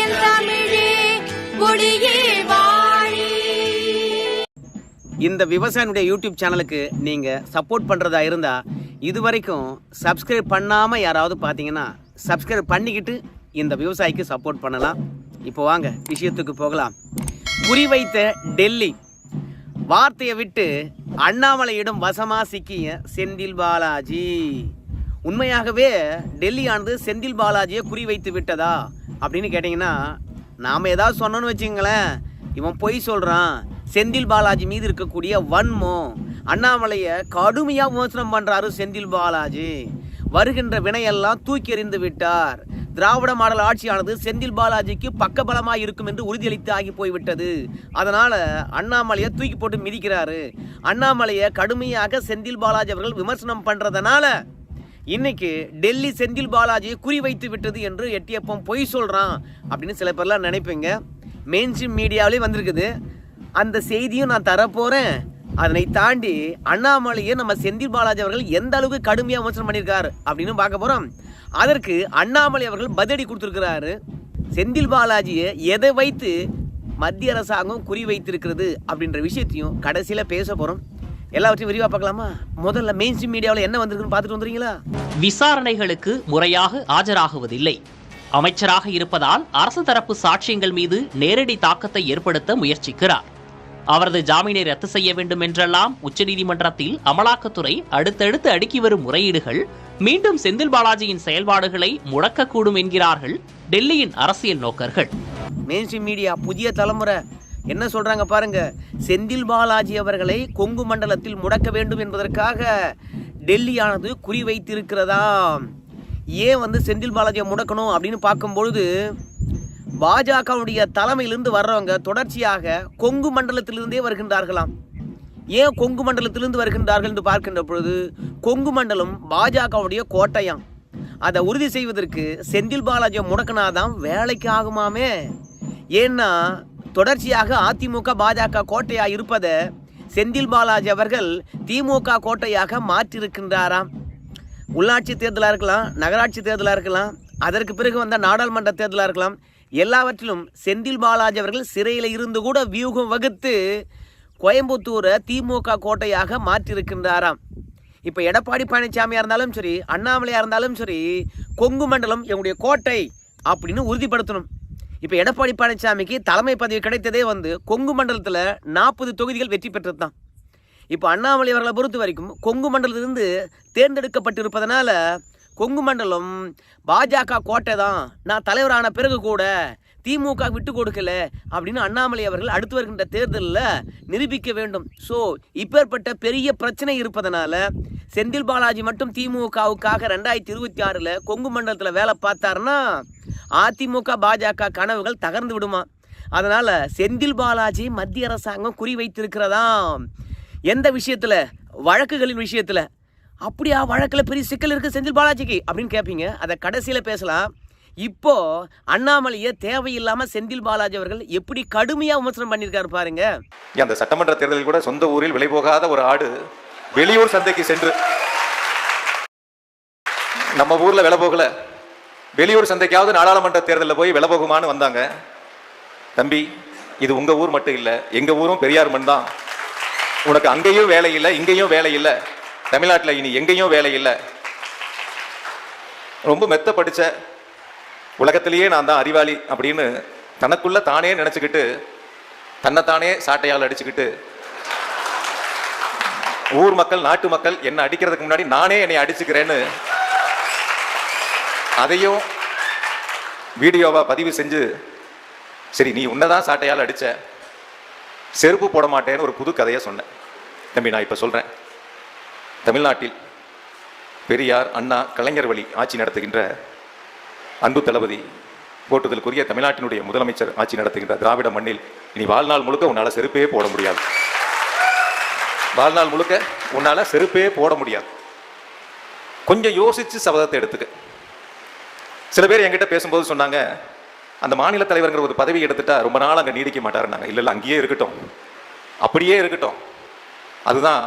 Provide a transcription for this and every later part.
என் தமிழே கொடியே வாழி. இந்த விவசாயினுடைய யூடியூப் சேனலுக்கு நீங்கள் சப்போர்ட் பண்ணுறதா இருந்தால் இது வரைக்கும் சப்ஸ்கிரைப் பண்ணாமல் யாராவது பார்த்தீங்கன்னா சப்ஸ்கிரைப் பண்ணிக்கிட்டு இந்த விவசாயிக்கு சப்போர்ட் பண்ணலாம். இப்போ வாங்க விஷயத்துக்கு போகலாம். குறிவைத்த டெல்லி. வார்த்தையை விட்டு அண்ணாமலையிடம் வசமா சிக்கிய செந்தில் பாலாஜி. உண்மையாகவே டெல்லியானது செந்தில் பாலாஜியை குறிவைத்து விட்டதா? அப்படின்னு கேட்டிங்கன்னா நாம் ஏதாவது சொன்னோன்னு வச்சுங்களேன். இவன் பொய் சொல்கிறான் செந்தில் பாலாஜி மீது இருக்கக்கூடிய வன்மம் அண்ணாமலையை கடுமையாக விமர்சனம் பண்ணுறாரு செந்தில் பாலாஜி. வருகின்ற வினையெல்லாம் தூக்கி எறிந்து விட்டார். திராவிட மாடல் ஆட்சியானது செந்தில் பாலாஜிக்கு பக்கபலமாக இருக்கும் என்று உறுதியளித்து ஆகி போய்விட்டது. அதனால் அண்ணாமலையை தூக்கி போட்டு மிதிக்கிறாரு. அண்ணாமலையை கடுமையாக செந்தில் பாலாஜி அவர்கள் விமர்சனம் பண்ணுறதுனால இன்னைக்கு டெல்லி செந்தில் பாலாஜியை குறிவைத்து விட்டது என்று எட்டியப்பம் பொய் சொல்கிறான் அப்படின்னு சில பேர்லாம் நினைப்பீங்க. மெயின்ஸ்ட்ரீம் மீடியாவிலே வந்திருக்குது. அந்த செய்தியும் நான் தரப்போகிறேன் அதனை தாண்டி அண்ணாமலையை நம்ம செந்தில் பாலாஜி அவர்கள் எந்த அளவுக்கு கடுமையாக விமர்சனம் பண்ணியிருக்காரு அப்படின்னு பார்க்க போகிறோம் அதற்கு அண்ணாமலை அவர்கள் பதிலடி கொடுத்துருக்கிறாரு. செந்தில் பாலாஜியை எதை வைத்து மத்திய அரசாங்கம் குறி வைத்திருக்கிறது அப்படின்ற விஷயத்தையும் கடைசியில் பேச போகிறோம் எல்லாவற்றையும் விரிவாக பார்க்கலாமா? முதல்ல மெயின் ஸ்ட்ரீம் மீடியாவில் என்ன வந்திருக்குன்னு பார்த்துட்டு வந்துறீங்களா விசாரணைகளுக்கு முறையாக ஆஜராகுவதில்லை. அமைச்சராக இருப்பதால் அரசு தரப்பு சாட்சியங்கள் மீது நேரடி தாக்கத்தை ஏற்படுத்த முயற்சிக்கிறார். அவரது ஜாமீனை ரத்து செய்ய வேண்டும் என்றெல்லாம் உச்சநீதிமன்றத்தில் அமலாக்கத்துறை அடுத்தடுத்து அடுக்கி வரும் முறையீடுகள் மீண்டும் செந்தில் பாலாஜியின் செயல்பாடுகளை முடக்கக்கூடும் என்கிறார்கள் டெல்லியின் அரசியல் நோக்கர்கள். மெயின் மீடியா புதிய தலைமுறை என்ன சொல்றாங்க பாருங்க? செந்தில் பாலாஜி அவர்களை கொங்கு மண்டலத்தில் முடக்க வேண்டும் என்பதற்காக டெல்லியானது குறிவைத்திருக்கிறதா ஏன் வந்து செந்தில் பாலாஜியை முடக்கணும் அப்படின்னு பார்க்கும்பொழுது பாஜகவுடைய தலைமையிலிருந்து வர்றவங்க தொடர்ச்சியாக கொங்கு மண்டலத்திலிருந்தே வருகின்றார்களாம். ஏன் கொங்கு மண்டலத்திலிருந்து வருகின்றார்கள் என்று பார்க்கின்ற பொழுது கொங்கு மண்டலம் பாஜகவுடைய கோட்டையாம். அதை உறுதி செய்வதற்கு செந்தில் பாலாஜியை முடக்கினாதான் வேலைக்கு ஆகுமாமே? ஏன்னா தொடர்ச்சியாக அதிமுக பாஜக கோட்டையா இருப்பதை செந்தில் பாலாஜி அவர்கள் திமுக கோட்டையாக மாற்றியிருக்கின்றாராம். உள்ளாட்சி தேர்தலாக இருக்கலாம் நகராட்சி தேர்தலாக இருக்கலாம் அதற்கு பிறகு வந்த நாடாளுமன்ற தேர்தலாக இருக்கலாம் எல்லாவற்றிலும் செந்தில் பாலாஜி அவர்கள் சிறையில் இருந்து கூட வியூகம் வகுத்து கோயம்புத்தூரை திமுக கோட்டையாக மாற்றியிருக்கின்றாராம். இப்போ எடப்பாடி பழனிசாமியாக இருந்தாலும் சரி அண்ணாமலையாக இருந்தாலும் சரி கொங்கு மண்டலம் எங்களுடைய கோட்டை அப்படின்னு உறுதிப்படுத்தணும். இப்போ எடப்பாடி பழனிசாமிக்கு தலைமை பதவி கிடைத்ததே வந்து கொங்கு மண்டலத்தில் நாற்பது தொகுதிகள் வெற்றி பெற்றது தான் இப்போ அண்ணாமலை அவர்களை பொறுத்த வரைக்கும் கொங்கு மண்டலத்திலிருந்து தேர்ந்தெடுக்கப்பட்டிருப்பதனால கொங்கு மண்டலம் பாஜக கோட்டை தான் நான் தலைவரான பிறகு கூட திமுக விட்டு கொடுக்கல அப்படின்னு அண்ணாமலை அவர்கள் அடுத்து வருகின்ற தேர்தலில் நிரூபிக்க வேண்டும். ஸோ இப்பேற்பட்ட பெரிய பிரச்சனை இருப்பதனால செந்தில் பாலாஜி மட்டும் திமுகவுக்காக ரெண்டாயிரத்தி இருபத்தி ஆறில் கொங்கு மண்டலத்தில் வேலை பார்த்தாருன்னா அதிமுக பாஜக கனவுகள் தகர்ந்து விடுமா? அதனால் செந்தில் பாலாஜி மத்திய அரசாங்கம் குறி வைத்திருக்கிறதா? எந்த விஷயத்தில்? வழக்குகளின் விஷயத்தில். அப்படியா வழக்கில் பெரிய சிக்கல் இருக்கு செந்தில் பாலாஜிக்கு? அப்படின்னு கேட்பீங்க அதை கடைசியில் பேசலாம். இப்போ அண்ணாமலையை தேவையில்லாம செந்தில் பாலாஜி அவர்கள் எப்படி கடுமையா விமர்சனம் பண்ணியிருக்காரு பாருங்க. அந்த சட்டமன்ற தேர்தலில் கூட சொந்த ஊரில் விலை போகாத ஒரு ஆடு வெளியூர் சந்தைக்கு சென்று நம்ம ஊர்ல விலை போகல. வெளியூர் சந்தைக்காவது நாடாளுமன்ற தேர்தலில் போய் விலபோகுமான்னு வந்தாங்க. தம்பி இது உங்கள் ஊர் மட்டும் இல்லை எங்கள் ஊரும் பெரியார் மண் தான். உனக்கு அங்கேயும் வேலை இல்லை இங்கேயும் வேலை இல்லை. தமிழ்நாட்டில் இனி எங்கேயும் வேலை இல்லை. ரொம்ப மெத்த படித்த உலகத்திலேயே நான் தான் அறிவாளி அப்படின்னு தனக்குள்ளே தானே நினச்சிக்கிட்டு தன்னைத்தானே சாட்டையால் அடிச்சுக்கிட்டு ஊர் மக்கள் நாட்டு மக்கள் என்னை அடிக்கிறதுக்கு முன்னாடி நானே என்னை அடிச்சுக்கிறேன்னு அதையும் வீடியோவாக பதிவு செஞ்சு சரி நீ உன்னதான் சாட்டையால் அடித்த செருப்பு போட மாட்டேன்னு ஒரு புது கதையை சொன்னேன். தம்பி நான் இப்போ சொல்கிறேன் தமிழ்நாட்டில் பெரியார் அண்ணா கலைஞர் வழி ஆட்சி நடத்துகின்ற அன்பு தளபதி போட்டுதலுக்குரிய தமிழ்நாட்டினுடைய முதலமைச்சர் ஆட்சி நடத்துகின்ற திராவிட மண்ணில் இனி வாழ்நாள் முழுக்க உன்னால் செருப்பே போட முடியாது. வாழ்நாள் முழுக்க உன்னால் செருப்பே போட முடியாது. கொஞ்சம் யோசித்து சபதத்தை எடுத்துக்க. சில பேர் என்கிட்ட பேசும்போது சொன்னாங்க அந்த மாநில தலைவருங்கிற ஒரு பதவி எடுத்துட்டா ரொம்ப நாள் அங்கே நீடிக்க மாட்டாருன்னாங்க இல்லை இல்லை அங்கேயே இருக்கட்டும். அப்படியே இருக்கட்டும். அதுதான்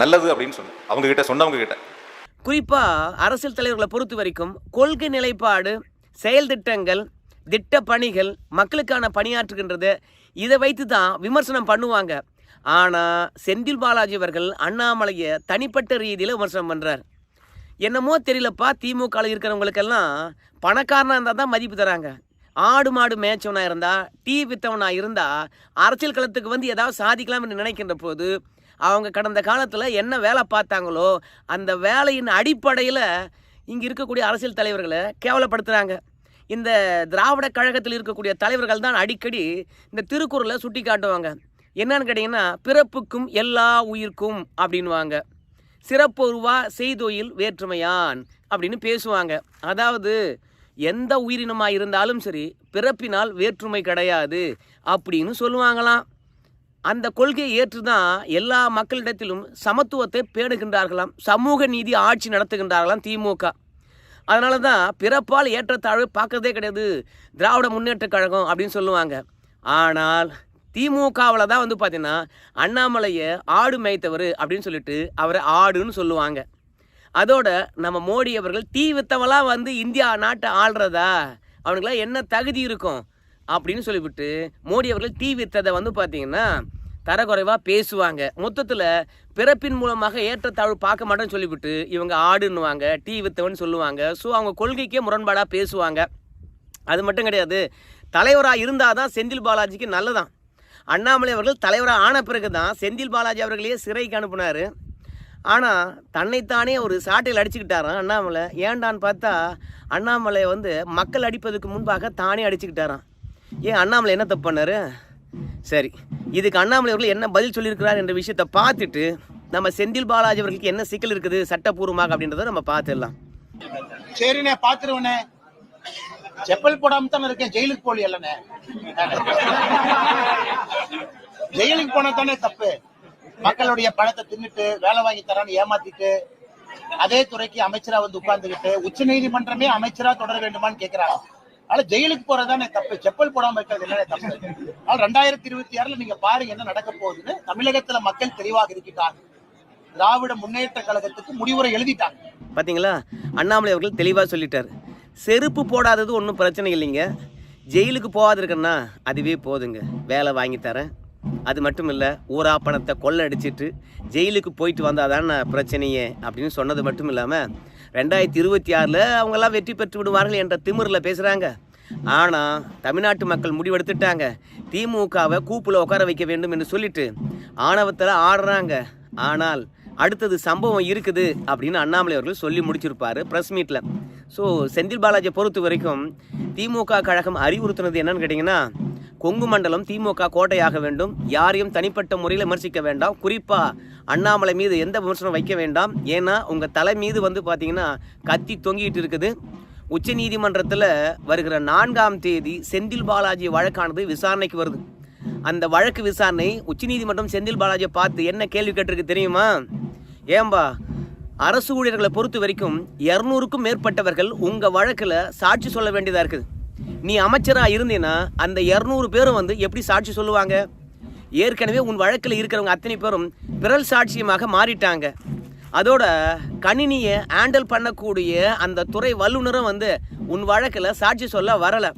நல்லது அப்படின்னு சொன்னேன். அவங்க கிட்ட சொன்னவங்க கிட்ட குறிப்பாக அரசியல் தலைவர்களை பொறுத்த வரைக்கும் கொள்கை நிலைப்பாடு செயல் திட்டங்கள் திட்ட பணிகள் மக்களுக்கான பணியாற்றுகின்றது இதை வைத்து தான் விமர்சனம் பண்ணுவாங்க. ஆனால் செந்தில் பாலாஜி அவர்கள் அண்ணாமலையை தனிப்பட்ட ரீதியில் விமர்சனம் பண்ணுறார் என்னமோ தெரியலப்பா திமுகவில் இருக்கிறவங்களுக்கெல்லாம் பணக்காரனாக இருந்தால் தான் மதிப்பு தராங்க. ஆடு மாடு மேய்ச்சவனாக இருந்தால் டீ வித்தவனாக இருந்தால் அரசியல் களத்துக்கு வந்து ஏதாவது சாதிக்கலாம்னு நினைக்கின்ற போது அவங்க கடந்த காலத்தில் என்ன வேலை பார்த்தாங்களோ அந்த வேலையின் அடிப்படையில் இங்கே இருக்கக்கூடிய அரசியல் தலைவர்களை கேவலப்படுத்துகிறாங்க இந்த திராவிட கழகத்தில் இருக்கக்கூடிய தலைவர்கள் தான் அடிக்கடி இந்த திருக்குறளை சுட்டி காட்டுவாங்க என்னன்னு கேட்டிங்கன்னா பிறப்புக்கும் எல்லா உயிர்க்கும் அப்படின்வாங்க சிறப்பொருவா செய்தொயில் வேற்றுமையான் அப்படின்னு பேசுவாங்க. அதாவது எந்த உயிரினமாக இருந்தாலும் சரி பிறப்பினால் வேற்றுமை கிடையாது அப்படின்னு சொல்லுவாங்களாம். அந்த கொள்கையை ஏற்று தான் எல்லா மக்களிடத்திலும் சமத்துவத்தை பேணுகின்றார்களாம். சமூக நீதி ஆட்சி நடத்துகின்றார்களாம் திமுக. அதனால தான் பிறப்பால் ஏற்றத்தாழ்வு பார்க்கறதே கிடையாது. திராவிட முன்னேற்றக் கழகம் அப்படின்னு சொல்லுவாங்க. ஆனால் திமுகவில் தான் வந்து பார்த்தீங்கன்னா அண்ணாமலையை ஆடு மேய்த்தவர் அப்படின்னு சொல்லிட்டு அவரை ஆடுன்னு சொல்லுவாங்க. அதோட நம்ம மோடி அவர்கள் தீ வித்தவெல்லாம் வந்து இந்தியா நாட்டை ஆள்றதா? அவனுக்கெல்லாம் என்ன தகுதி இருக்கும்? அப்படின்னு சொல்லிவிட்டு மோடி அவர்கள் தீ வித்ததை வந்து பார்த்தீங்கன்னா தரக்குறைவாக பேசுவாங்க. மொத்தத்தில் பிறப்பின் மூலமாக ஏற்றத்தாழ்வு பார்க்க மாட்டேன்னு சொல்லிவிட்டு இவங்க ஆடுன்னுவாங்க டீ வித்தவன் சொல்லுவாங்க. ஸோ அவங்க கொள்கைக்கே முரண்பாடாக பேசுவாங்க. அது மட்டும் கிடையாது. தலைவராக இருந்தால் தான் செந்தில் பாலாஜிக்கு நல்லதான். அண்ணாமலை அவர்கள் தலைவராக ஆன பிறகு தான் செந்தில் பாலாஜி அவர்களையே சிறைக்கு அனுப்புனார். ஆனால் தன்னைத்தானே ஒரு சாட்டையில் அடிச்சுக்கிட்டாராம் அண்ணாமலை. ஏண்டான்னு பார்த்தா அண்ணாமலை வந்து மக்கள் அடிப்பதுக்கு முன்பாக தானே அடிச்சுக்கிட்டாராம். ஏன் அண்ணாமலை என்ன தப்பு பண்ணார்? சரி இதுக்கு அண்ணாமலை அவர்கள் என்ன பதில் சொல்லியிருக்கிறார் என்ற விஷயத்தை பார்த்துட்டு நம்ம செந்தில் பாலாஜி அவர்களுக்கு என்ன சிக்கல் இருக்குது சட்டப்பூர்வமாக அப்படின்றத நம்ம பார்த்துடலாம். சரிண்ணே பாத்துருவனே செப்பல் போடாம தானே இருக்கேன் ஜெயிலுக்கு போலி இல்லனே ஜெயிலுக்கு போனா தானே தப்பு. மக்களுடைய பணத்தை தின்னுட்டு வேலை வாங்கி தரான்னு ஏமாத்திட்டு அதே துறைக்கு அமைச்சரா வந்து உட்கார்ந்துகிட்டு உச்ச நீதிமன்றமே அமைச்சரா தொடர வேண்டுமான்னு கேக்குறாங்க. ஆனா ஜெயிலுக்கு போறதுதானே தப்பு. செப்பல் போடாம இருக்கிறது என்னனே தப்பு? ஆனால் ரெண்டாயிரத்தி இருபத்தி ஆறுல நீங்க பாருங்க என்ன நடக்க போகுதுன்னு தமிழகத்துல மக்கள் தெளிவாக இருக்கிட்டாங்க. திராவிட முன்னேற்ற கழகத்துக்கு முடிவுரை எழுதிட்டாங்க. பாத்தீங்களா? அண்ணாமலை அவர்கள் தெளிவா சொல்லிட்டாரு. செருப்பு போடாதது ஒன்றும் பிரச்சனை இல்லைங்க. ஜெயிலுக்கு போகாதிருக்கேன்னா அதுவே போதுங்க. வேலை வாங்கி தரேன். அது மட்டும் இல்லை ஊரா பணத்தை கொள்ளை அடிச்சிட்டு ஜெயிலுக்கு போயிட்டு தானே பிரச்சனையே அப்படின்னு சொன்னது மட்டும் இல்லாமல் ரெண்டாயிரத்தி இருபத்தி ஆறில் அவங்கெல்லாம் வெற்றி பெற்று விடுவார்கள் என்ற திமிரில் பேசுகிறாங்க ஆனால் தமிழ்நாட்டு மக்கள் முடிவெடுத்துட்டாங்க. திமுகவை கூப்பில் உட்கார வைக்க வேண்டும் என்று சொல்லிட்டு ஆணவத்தில் ஆடுறாங்க. ஆனால் அடுத்தது சம்பவம் இருக்குது அப்படின்னு அண்ணாமலை அவர்கள் சொல்லி முடிச்சிருப்பார் ப்ரெஸ் மீட்டில் ஸோ செந்தில் பாலாஜியை பொறுத்த வரைக்கும் திமுக கழகம் அறிவுறுத்தினது என்னன்னு கேட்டிங்கன்னா கொங்கு மண்டலம் திமுக கோட்டையாக வேண்டும் யாரையும் தனிப்பட்ட முறையில் விமர்சிக்க வேண்டாம் குறிப்பாக அண்ணாமலை மீது எந்த விமர்சனம் வைக்க வேண்டாம். ஏன்னா உங்கள் தலை மீது வந்து பார்த்தீங்கன்னா கத்தி தொங்கிட்டு இருக்குது. உச்சநீதிமன்றத்தில் வருகிற நான்காம் தேதி செந்தில் பாலாஜி வழக்கானது விசாரணைக்கு வருது. அந்த வழக்கு விசாரணை உச்சநீதிமன்றம் செந்தில் பாலாஜியை பார்த்து என்ன கேள்வி கேட்டிருக்கு தெரியுமா? ஏம்பா அரசு ஊழியர்களை பொறுத்த வரைக்கும் இரநூறுக்கும் மேற்பட்டவர்கள் உங்கள் வழக்கில் சாட்சி சொல்ல வேண்டியதாக இருக்குது. நீ அமைச்சராக இருந்தீன்னா அந்த இரநூறு பேரும் வந்து எப்படி சாட்சி சொல்லுவாங்க? ஏற்கனவே உன் வழக்கில் இருக்கிறவங்க அத்தனை பேரும் பிறல் சாட்சியமாக மாறிட்டாங்க. அதோட கணினியை ஹேண்டில் பண்ணக்கூடிய அந்த துறை வல்லுநரும் வந்து உன் வழக்கில் சாட்சி சொல்ல வரலை.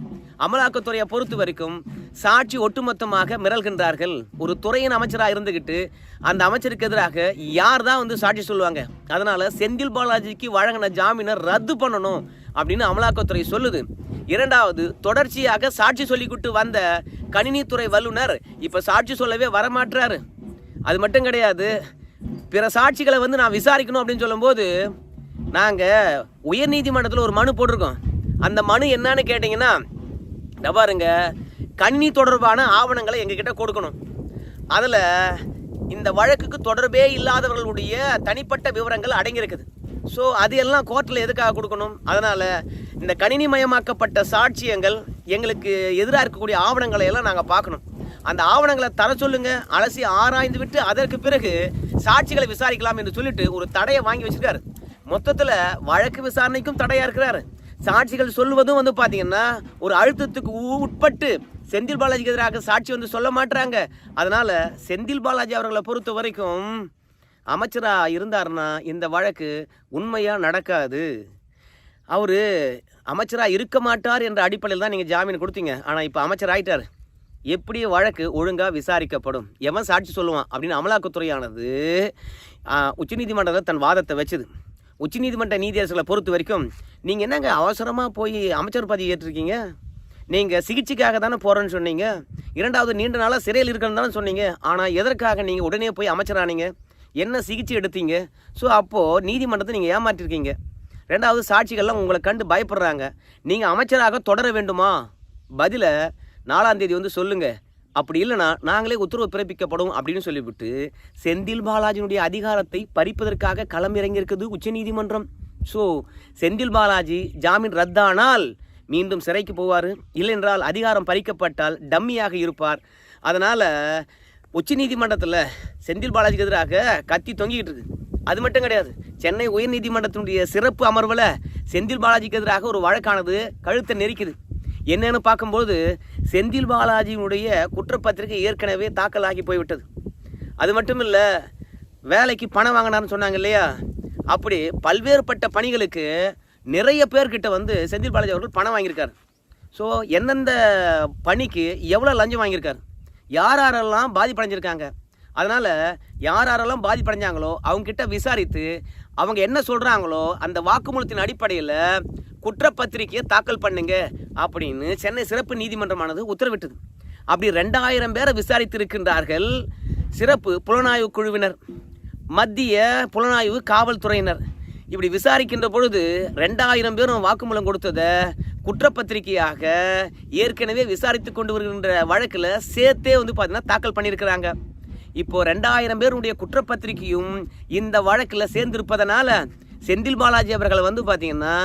அமலாக்கத்துறையை பொறுத்த வரைக்கும் சாட்சி ஒட்டுமொத்தமாக மிரல்கின்றார்கள் ஒரு துறையின் அமைச்சராக இருந்துக்கிட்டு அந்த அமைச்சருக்கு எதிராக யார் தான் வந்து சாட்சி சொல்லுவாங்க? அதனால செந்தில் பாலாஜிக்கு வழங்கின ஜாமீனை ரத்து பண்ணணும் அப்படின்னு அமலாக்கத்துறை சொல்லுது. இரண்டாவது தொடர்ச்சியாக சாட்சி சொல்லிக்கிட்டு வந்த கணினித்துறை வல்லுனர் இப்போ சாட்சி சொல்லவே வரமாட்டாரு அது மட்டும் கிடையாது பிற சாட்சிகளை வந்து நான் விசாரிக்கணும் அப்படின்னு சொல்லும்போது நாங்கள் உயர்நீதிமன்றத்தில் ஒரு மனு போட்டிருக்கோம். அந்த மனு என்னன்னு கேட்டிங்கன்னா இந்த பாருங்க கணினி தொடர்பான ஆவணங்களை எங்ககிட்ட கொடுக்கணும். அதில் இந்த வழக்குக்கு தொடர்பே இல்லாதவர்களுடைய தனிப்பட்ட விவரங்கள் அடங்கியிருக்குது. ஸோ அது எல்லாம் கோர்ட்டில் எதுக்காக கொடுக்கணும்? அதனால் இந்த கணினிமயமாக்கப்பட்ட சாட்சியங்கள் எங்களுக்கு எதிராக இருக்கக்கூடிய ஆவணங்களை எல்லாம் நாங்கள் பார்க்கணும். அந்த ஆவணங்களை தர சொல்லுங்க அலசி ஆராய்ந்து விட்டு அதற்கு பிறகு சாட்சிகளை விசாரிக்கலாம் என்று சொல்லிட்டு ஒரு தடையை வாங்கி வச்சிருக்காரு. மொத்தத்தில் வழக்கு விசாரணைக்கும் தடையாக இருக்கிறாரு. சாட்சிகள் சொல்லுவதும் வந்து பார்த்தீங்கன்னா ஒரு அழுத்தத்துக்கு உட்பட்டு செந்தில் பாலாஜிக்கு எதிராக சாட்சி வந்து சொல்ல மாட்டுறாங்க அதனால் செந்தில் பாலாஜி அவர்களை பொறுத்த வரைக்கும் அமைச்சராக இருந்தாருன்னா இந்த வழக்கு உண்மையாக நடக்காது. அவர் அமைச்சராக இருக்க மாட்டார் என்ற அடிப்படையில் தான் நீங்கள் ஜாமீன் கொடுத்தீங்க. ஆனால் இப்போ அமைச்சர் ஆயிட்டார். எப்படி வழக்கு ஒழுங்காக விசாரிக்கப்படும். எவன் சாட்சி சொல்லுவான் அப்படின்னு அமலாக்கத்துறையானது உச்சநீதிமன்றத்தில் தன் வாதத்தை வச்சுது. உச்சநீதிமன்ற நீதியரசர்களை பொறுத்த வரைக்கும் நீங்கள் என்னங்க அவசரமாக போய் அமைச்சர் பதவி ஏற்றிருக்கீங்க? நீங்கள் சிகிச்சைக்காக தானே போகிறேன்னு சொன்னீங்க. இரண்டாவது நீண்ட நாளாக சிறையில் இருக்கணும்னு தானே சொன்னீங்க. ஆனால் எதற்காக நீங்கள் உடனே போய் அமைச்சரானீங்க என்ன சிகிச்சை எடுத்தீங்க? ஸோ அப்போது நீதிமன்றத்தை நீங்கள் ஏமாற்றிருக்கீங்க. ரெண்டாவது சாட்சிகள்லாம் உங்களை கண்டு பயப்படுறாங்க. நீங்கள் அமைச்சராக தொடர வேண்டுமா? பதிலை நாலாம் தேதி வந்து சொல்லுங்கள் அப்படி இல்லைன்னா நாங்களே உத்தரவு பிறப்பிக்கப்படும் அப்படின்னு சொல்லிவிட்டு செந்தில் பாலாஜியினுடைய அதிகாரத்தை பறிப்பதற்காக களமிறங்கியிருக்குது உச்சநீதிமன்றம். ஸோ செந்தில் பாலாஜி ஜாமீன் ரத்தானால் மீண்டும் சிறைக்கு போவார். இல்லைன்றால் அதிகாரம் பறிக்கப்பட்டால் டம்மியாக இருப்பார். அதனால் உச்சநீதிமன்றத்தில் செந்தில் பாலாஜிக்கு எதிராக கத்தி தொங்கிக்கிட்டு இருக்கு. அது மட்டும் கிடையாது. சென்னை உயர்நீதிமன்றத்தினுடைய சிறப்பு அமர்வில் செந்தில் பாலாஜிக்கு எதிராக ஒரு வழக்கானது கழுத்தை நெரிக்குது. என்னன்னு பார்க்கும்போது செந்தில் பாலாஜியினுடைய குற்றப்பத்திரிகை ஏற்கனவே தாக்கலாகி போய்விட்டது. அது மட்டும் இல்லை வேலைக்கு பணம் வாங்கினார்னு சொன்னாங்க இல்லையா? அப்படி பல்வேறுபட்ட பணிகளுக்கு நிறைய பேர்கிட்ட வந்து செந்தில் பாலாஜி அவர்கள் பணம் வாங்கியிருக்கார். ஸோ எந்தெந்த பணிக்கு எவ்வளோ லஞ்சம் வாங்கியிருக்காரு? யார் யாரெல்லாம் பாதிப்படைஞ்சிருக்காங்க? அதனால் யார் யாரெல்லாம் பாதிப்படைஞ்சாங்களோ அவங்கக்கிட்ட விசாரித்து அவங்க என்ன சொல்கிறாங்களோ அந்த வாக்குமூலத்தின் அடிப்படையில் குற்றப்பத்திரிக்கையை தாக்கல் பண்ணுங்க அப்படின்னு சென்னை சிறப்பு நீதிமன்றமானது உத்தரவிட்டது. அப்படி ரெண்டாயிரம் பேரை விசாரித்திருக்கின்றார்கள் சிறப்பு புலனாய்வு குழுவினர் மத்திய புலனாய்வு காவல்துறையினர். இப்படி விசாரிக்கின்ற பொழுது ரெண்டாயிரம் பேரும் வாக்குமூலம் கொடுத்ததை குற்றப்பத்திரிகையாக ஏற்கனவே விசாரித்து கொண்டு வருகின்ற வழக்கில் சேர்த்தே வந்து பார்த்தீங்கன்னா தாக்கல் பண்ணியிருக்கிறாங்க. இப்போ ரெண்டாயிரம் பேருடைய குற்றப்பத்திரிகையும் இந்த வழக்கில் சேர்ந்திருப்பதனால செந்தில் பாலாஜி அவர்கள் வந்து பார்த்தீங்கன்னா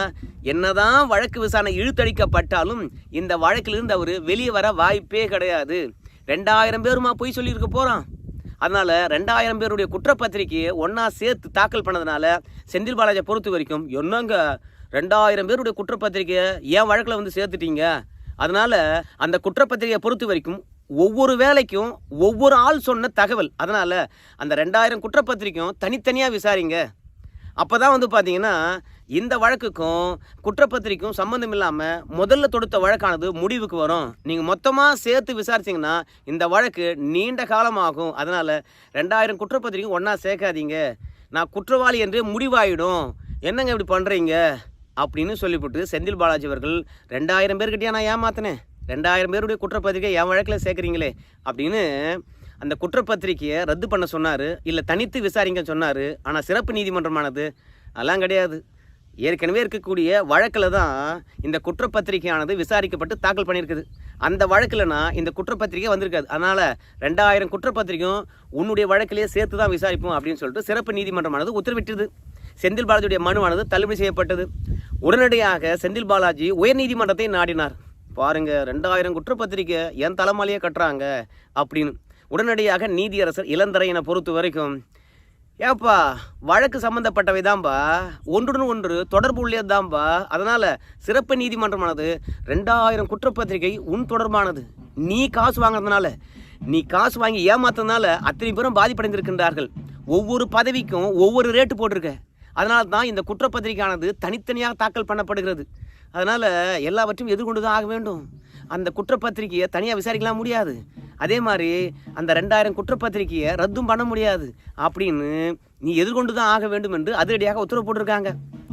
என்னதான் வழக்கு விசாரணை இழுத்தடிக்கப்பட்டாலும் இந்த வழக்கிலிருந்து அவர் வெளியே வர வாய்ப்பே கிடையாது. ரெண்டாயிரம் பேருமா போய் சொல்லியிருக்க போகிறான் அதனால் ரெண்டாயிரம் பேருடைய குற்றப்பத்திரிக்கையை ஒன்றா சேர்த்து தாக்கல் பண்ணதுனால செந்தில் பாலாஜியை பொறுத்த வரைக்கும் என்னங்க ரெண்டாயிரம் பேருடைய குற்றப்பத்திரிக்கையை ஏன் வழக்கில் வந்து சேர்த்துட்டீங்க? அதனால் அந்த குற்றப்பத்திரிகையை பொறுத்த வரைக்கும் ஒவ்வொரு வேலைக்கும் ஒவ்வொரு ஆள் சொன்ன தகவல். அதனால் அந்த ரெண்டாயிரம் குற்றப்பத்திரிக்கையும் தனித்தனியாக விசாரிங்க. அப்போ தான் வந்து பார்த்தீங்கன்னா இந்த வழக்குக்கும் குற்றப்பத்திரிக்கும் சம்மந்தம் இல்லாமல் முதல்ல தொடுத்த வழக்கானது முடிவுக்கு வரும். நீங்கள் மொத்தமாக சேர்த்து விசாரிச்சிங்கன்னா இந்த வழக்கு நீண்ட காலமாகும். அதனால் ரெண்டாயிரம் குற்றப்பத்திரிக்கும் ஒன்றா சேர்க்காதீங்க. நான் குற்றவாளி என்று முடிவாயிடும். என்னங்க இப்படி பண்ணுறீங்க அப்படின்னு சொல்லிவிட்டு செந்தில் பாலாஜி அவர்கள் ரெண்டாயிரம் பேர்கிட்டயா நான் ஏமாத்தினேன். ரெண்டாயிரம் பேருடைய குற்றப்பத்திரிக்கை என் வழக்கில் சேர்க்குறீங்களே அப்படின்னு அந்த குற்றப்பத்திரிக்கையை ரத்து பண்ண சொன்னார். இல்லை தனித்து விசாரிங்க சொன்னார். ஆனால் சிறப்பு நீதிமன்றமானது அதெல்லாம் கிடையாது. ஏற்கனவே இருக்கக்கூடிய வழக்கில் தான் இந்த குற்றப்பத்திரிகையானது விசாரிக்கப்பட்டு தாக்கல் பண்ணியிருக்குது. அந்த வழக்கில்னா இந்த குற்றப்பத்திரிக்கை வந்திருக்காது. அதனால் ரெண்டாயிரம் குற்றப்பத்திரிக்கையும் உன்னுடைய வழக்கிலேயே சேர்த்து தான் விசாரிப்போம் அப்படின்னு சொல்லிட்டு சிறப்பு நீதிமன்றமானது உத்தரவிட்டது. செந்தில் பாலாஜியுடைய மனுவானது தள்ளுபடி செய்யப்பட்டது. உடனடியாக செந்தில் பாலாஜி உயர்நீதிமன்றத்தை நாடினார். பாருங்க ரெண்டாயிரம் குற்றப்பத்திரிக்கை என் தலைமாலையே கட்டுறாங்க அப்படின்னு. உடனடியாக நீதியரசர் இளந்தரையனை பொறுத்த வரைக்கும் ஏப்பா வழக்கு சம்பந்தப்பட்டவை தான்பா ஒன்றுடன் ஒன்று தொடர்பு உள்ளது தான்பா அதனால் சிறப்பு நீதிமன்றமானது ரெண்டாயிரம் குற்றப்பத்திரிகை உன் தொடர்பானது. நீ காசு வாங்கினதுனால நீ காசு வாங்கி ஏமாத்ததுனால அத்தனை பேரும் பாதிப்படைந்திருக்கின்றார்கள். ஒவ்வொரு பதவிக்கும் ஒவ்வொரு ரேட்டு போட்டிருக்க. அதனால தான் இந்த குற்றப்பத்திரிகையானது தனித்தனியாக தாக்கல் பண்ணப்படுகிறது. அதனால் எல்லாவற்றையும் எதிர்கொண்டு தான் ஆக வேண்டும். அந்த குற்றப்பத்திரிக்கையை தனியாக விசாரிக்கலாம் முடியாது. அதே மாதிரி அந்த ரெண்டாயிரம் குற்றப்பத்திரிக்கையை ரத்தும் பண்ண முடியாது. அப்படின்னு நீ எதிர்கொண்டு தான் ஆக வேண்டும் என்று அதிரடியாக உத்தரவு போட்டிருக்காங்க.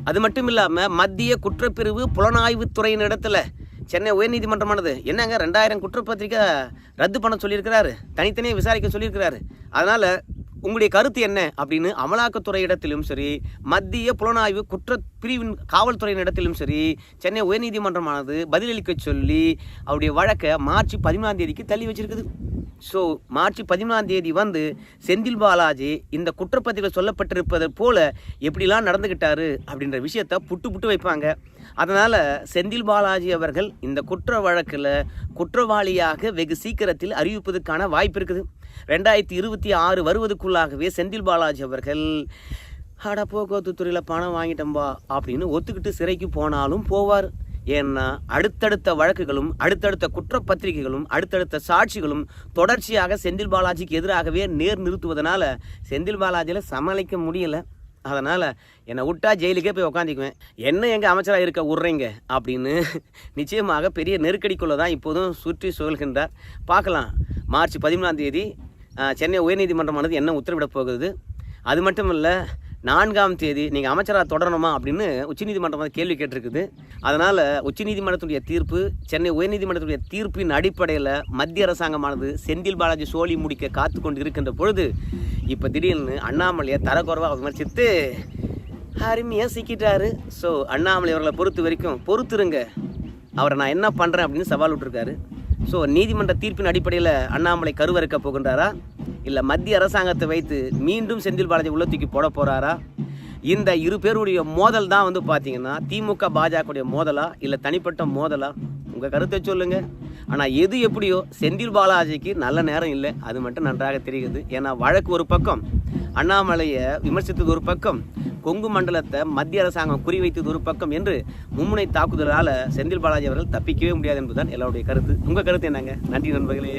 அது மட்டும் இல்லாமல் மத்திய குற்றப்பிரிவு புலனாய்வு துறையின் இடத்துல சென்னை உயர்நீதிமன்றமானது என்னங்க ரெண்டாயிரம் குற்றப்பத்திரிக்கை ரத்து பண்ண சொல்லியிருக்கிறாரு? தனித்தனியாக விசாரிக்க சொல்லியிருக்கிறாரு. அதனால் உங்களுடைய கருத்து என்ன அப்படின்னு அமலாக்கத்துறை இடத்திலும் சரி மத்திய புலனாய்வு குற்ற பிரிவின் காவல்துறையின் இடத்திலும் சரி சென்னை உயர்நீதிமன்றமானது பதிலளிக்க சொல்லி அவருடைய வழக்கை மார்ச் பதிமூணாம் தேதிக்கு தள்ளி வச்சிருக்குது. ஸோ மார்ச் பதிமூணாம் தேதி வந்து செந்தில் பாலாஜி இந்த குற்றப்பத்திரிகை சொல்லப்பட்டிருப்பது போல எப்படிலாம் நடந்துக்கிட்டாரு அப்படின்ற விஷயத்த புட்டு புட்டு வைப்பாங்க. அதனால் செந்தில் பாலாஜி அவர்கள் இந்த குற்ற வழக்கில் குற்றவாளியாக வெகு சீக்கிரத்தில் அறிவிப்பதற்கான வாய்ப்பு இருக்குது. ரெண்டாயிரத்தி இருபத்தி ஆறு வருவதற்குள்ளாகவே செந்தில் பாலாஜி அவர்கள் அட போக்குவரத்து துறையில் பணம் வாங்கிட்டோம்பா அப்படின்னு ஒத்துக்கிட்டு சிறைக்கு போனாலும் போவார். ஏன்னா அடுத்தடுத்த வழக்குகளும் அடுத்தடுத்த குற்றப்பத்திரிகைகளும் அடுத்தடுத்த சாட்சிகளும் தொடர்ச்சியாக செந்தில் பாலாஜிக்கு எதிராகவே நேர் நிறுத்துவதனால செந்தில் பாலாஜியில் சமாளிக்க முடியல. அதனால் என்னை விட்டா ஜெயிலுக்கே போய் உட்காந்துக்குவேன் என்ன எங்கள் அமைச்சராக இருக்க விட்றீங்க அப்படின்னு நிச்சயமாக பெரிய நெருக்கடிக்குள்ளே தான் இப்போதும் சுற்றி சுழல்கின்றார். பார்க்கலாம். மார்ச் பதிமூணாம் தேதி சென்னை உயர்நீதிமன்றமானது என்ன உத்தரவிடப் போகுது அது மட்டும் இல்லை நான்காம் தேதி நீங்கள் அமைச்சராக தொடரணுமா அப்படின்னு உச்சநீதிமன்றம் வந்து கேள்வி கேட்டிருக்குது. அதனால் உச்சநீதிமன்றத்துடைய தீர்ப்பு சென்னை உயர்நீதிமன்றத்துடைய தீர்ப்பின் அடிப்படையில் மத்திய அரசாங்கமானது செந்தில் பாலாஜி சோழி முடிக்க காத்து கொண்டு இருக்கின்ற பொழுது இப்போ திடீர்னு அண்ணாமலையை தரக்குறைவாக விமர்சித்து அருமையாக சிக்கிட்டாரு. ஸோ அண்ணாமலை அவர்களை பொறுத்த வரைக்கும் பொறுத்துருங்க. அவரை நான் என்ன பண்ணுறேன் அப்படின்னு சவால் விட்டுருக்காரு. ஸோ நீதிமன்ற தீர்ப்பின் அடிப்படையில் அண்ணாமலை கருவறுக்க போகின்றாரா? இல்லை மத்திய அரசாங்கத்தை வைத்து மீண்டும் செந்தில் பாலாஜி உள்ள தூக்கி போட போகிறாரா இந்த இரு பேருடைய மோதல் தான் வந்து பார்த்தீங்கன்னா திமுக பாஜகவுடைய மோதலா? இல்லை தனிப்பட்ட மோதலா? உங்கள் கருத்தை சொல்லுங்கள் ஆனால் எது எப்படியோ செந்தில் பாலாஜிக்கு நல்ல நேரம் இல்லை. அது மட்டும் நன்றாக தெரிகிறது. ஏன்னா வழக்கு ஒரு பக்கம் அண்ணாமலையை விமர்சித்தது ஒரு பக்கம் கொங்கு மண்டலத்தை மத்திய அரசாங்கம் குறிவைத்தது ஒரு பக்கம் என்று மும்முனை தாக்குதலால் செந்தில் பாலாஜி அவர்கள் தப்பிக்கவே முடியாது என்பதுதான் எல்லாருடைய கருத்து. உங்கள் கருத்து என்னங்க? நன்றி நண்பர்களே.